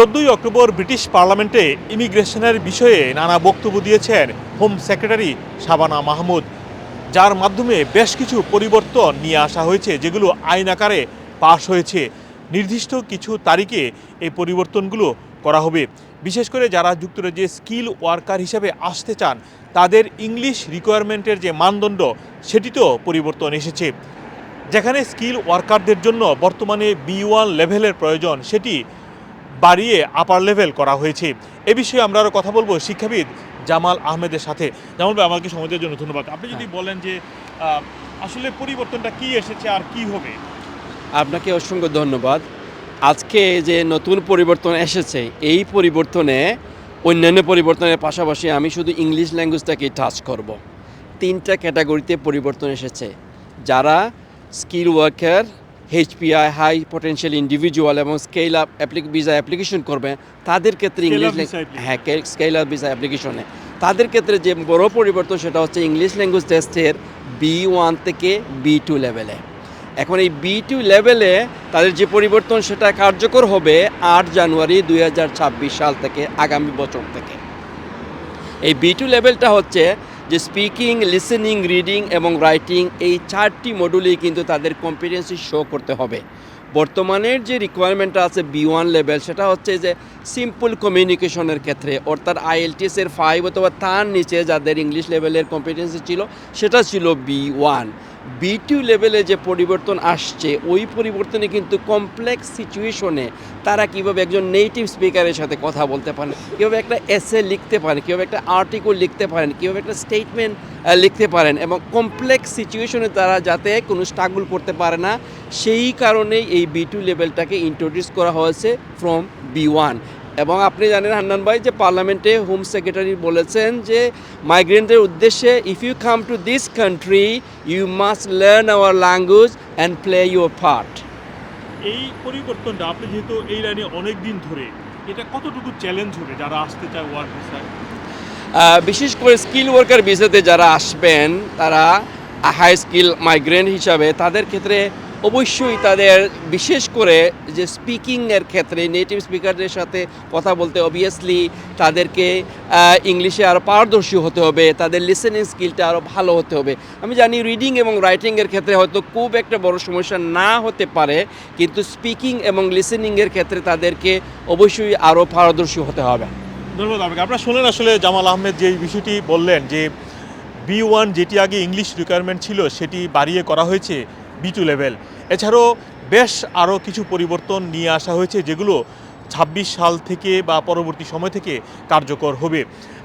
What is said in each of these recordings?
চোদ্দই October British পার্লামেন্টে ইমিগ্রেশনের বিষয়ে নানা বক্তব্য দিয়েছেন হোম সেক্রেটারি শাবানা মাহমুদ। যার মাধ্যমে বেশ কিছু পরিবর্তন নিয়ে আসা হয়েছে, যেগুলো আইন আকারে পাশ হয়েছে। নির্দিষ্ট কিছু তারিখে এই পরিবর্তনগুলো করা হবে। বিশেষ করে যারা যুক্তরাজ্যে স্কিল ওয়ার্কার হিসেবে আসতে চান, তাদের ইংলিশ রিকোয়ারমেন্টের যে মানদণ্ড, সেটিতেও পরিবর্তন এসেছে। যেখানে স্কিল ওয়ার্কারদের জন্য বর্তমানে বি ওয়ান লেভেলের প্রয়োজন, সেটি বাড়িয়ে আপার লেভেল করা হয়েছে। এ বিষয়ে আমরা আরও কথা বলব শিক্ষাবিদ জামাল আহমেদের সাথে। জামাল ভাই আমাকে সময় দেওয়ার জন্য ধন্যবাদ। আপনি যদি বলেন যে আসলে পরিবর্তনটা কি এসেছে আর কি হবে? আপনাকে অসংখ্য ধন্যবাদ। আজকে যে নতুন পরিবর্তন এসেছে এই পরিবর্তনে অন্যান্য পরিবর্তনের পাশাপাশি আমি শুধু ইংলিশ ল্যাঙ্গুয়েজটাকে টাচ করব। তিনটা ক্যাটাগরিতে পরিবর্তন এসেছে। যারা skill worker HPI high potential individual এবং স্কেল আপ ভিসা অ্যাপ্লিকেশন করবে তাদের ক্ষেত্রে ইংলিশ. হ্যাঁ স্কেল আপ ভিসা অ্যাপ্লিকেশনে তাদের ক্ষেত্রে যে বড় পরিবর্তন সেটা হচ্ছে ইংলিশ ল্যাঙ্গুয়েজ টেস্টের বি ওয়ান থেকে বি টু লেভেলে এখন এই বি টু লেভেলে তাদের যে পরিবর্তন সেটা কার্যকর হবে আট জানুয়ারি দু হাজার ছাব্বিশ সাল থেকে আগামী বছর থেকে। এই বি টু লেভেলটা হচ্ছে যে স্পিকিং লিসেনিং রিডিং এবং রাইটিং এই চারটি মডুলেই কিন্তু তাদের কম্পিটেন্সি শো করতে হবে। বর্তমানের যে রিকোয়ারমেন্টটা আছে বি ওয়ান লেভেল সেটা হচ্ছে যে সিম্পল কমিউনিকেশনের ক্ষেত্রে, অর্থাৎ আইএলটিএসের ফাইভ অথবা তার নিচে যাদের ইংলিশ লেভেলের কম্পিটেন্সি ছিল, সেটা ছিল বি ওয়ান বি টু লেভেলে যে পরিবর্তন আসছে, ওই পরিবর্তনে কিন্তু কমপ্লেক্স সিচুয়েশনে তারা কীভাবে একজন নেটিভ স্পিকারের সাথে কথা বলতে পারেন, কীভাবে একটা এসে লিখতে পারেন, কীভাবে একটা আর্টিকেল লিখতে পারেন, কীভাবে একটা স্টেটমেন্ট লিখতে পারেন এবং কমপ্লেক্স সিচুয়েশনে তারা যাতে কোনো স্ট্রাগল করতে পারে না, সেই কারণেই এই বি টু লেভেলটাকে ইন্ট্রোডিউস করা হয়েছে ফ্রম বি ওয়ান এবং আপনি জানেন হান্নান ভাই যে পার্লামেন্টে হোম সেক্রেটারি বলেছেন যে মাইগ্রেন্টের উদ্দেশ্যে if you come to this country you must learn our language and play your part এই পরিবর্তনটা আপনি যেহেতু এই লাইনে অনেক দিন ধরে এটা কতটুকু চ্যালেঞ্জ হবে যারা আসতে চায় ওয়ার্ক ভিসায় বিশেষ করে স্কিল ওয়ার্কার ভিসাতে যারা আসবেন তারা হাই স্কিল মাইগ্রেন্ট হিসাবে তাদের ক্ষেত্রে অবশ্যই তাদের বিশেষ করে যে স্পিকিংয়ের ক্ষেত্রে নেটিভ স্পিকারদের সাথে কথা বলতে অবভিয়াসলি তাদেরকে ইংলিশে আরও পারদর্শী হতে হবে, তাদের লিসেনিং স্কিলটা আরও ভালো হতে হবে। আমি জানি রিডিং এবং রাইটিংয়ের ক্ষেত্রে হয়তো খুব একটা বড় সমস্যা না হতে পারে, কিন্তু স্পিকিং এবং লিসেনিংয়ের ক্ষেত্রে তাদেরকে অবশ্যই আরও পারদর্শী হতে হবে। ধন্যবাদ আপনারা শুনলেন আসলে জামাল আহমেদ যে বিষয়টি বললেন যে বি ওয়ান যেটি আগে ইংলিশ রিকোয়ারমেন্ট ছিল, সেটি বাড়িয়ে করা হয়েছে বি টু লেভেল এছাড়াও বেশ আরও কিছু পরিবর্তন নিয়ে আসা হয়েছে, যেগুলো ছাব্বিশ সাল থেকে বা পরবর্তী সময় থেকে কার্যকর হবে।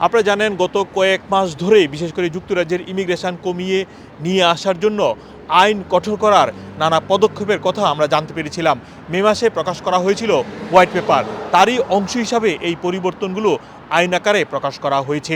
আপনারা জানেন, গত কয়েক মাস ধরে বিশেষ করে যুক্তরাজ্যের ইমিগ্রেশন কমিয়ে নিয়ে আসার জন্য আইন কঠোর করার নানা পদক্ষেপের কথা আমরা জানতে পেরেছিলাম। মে মাসে প্রকাশ করা হয়েছিল হোয়াইট পেপার। তারই অংশ হিসাবে এই পরিবর্তনগুলো আইন আকারে প্রকাশ করা হয়েছে।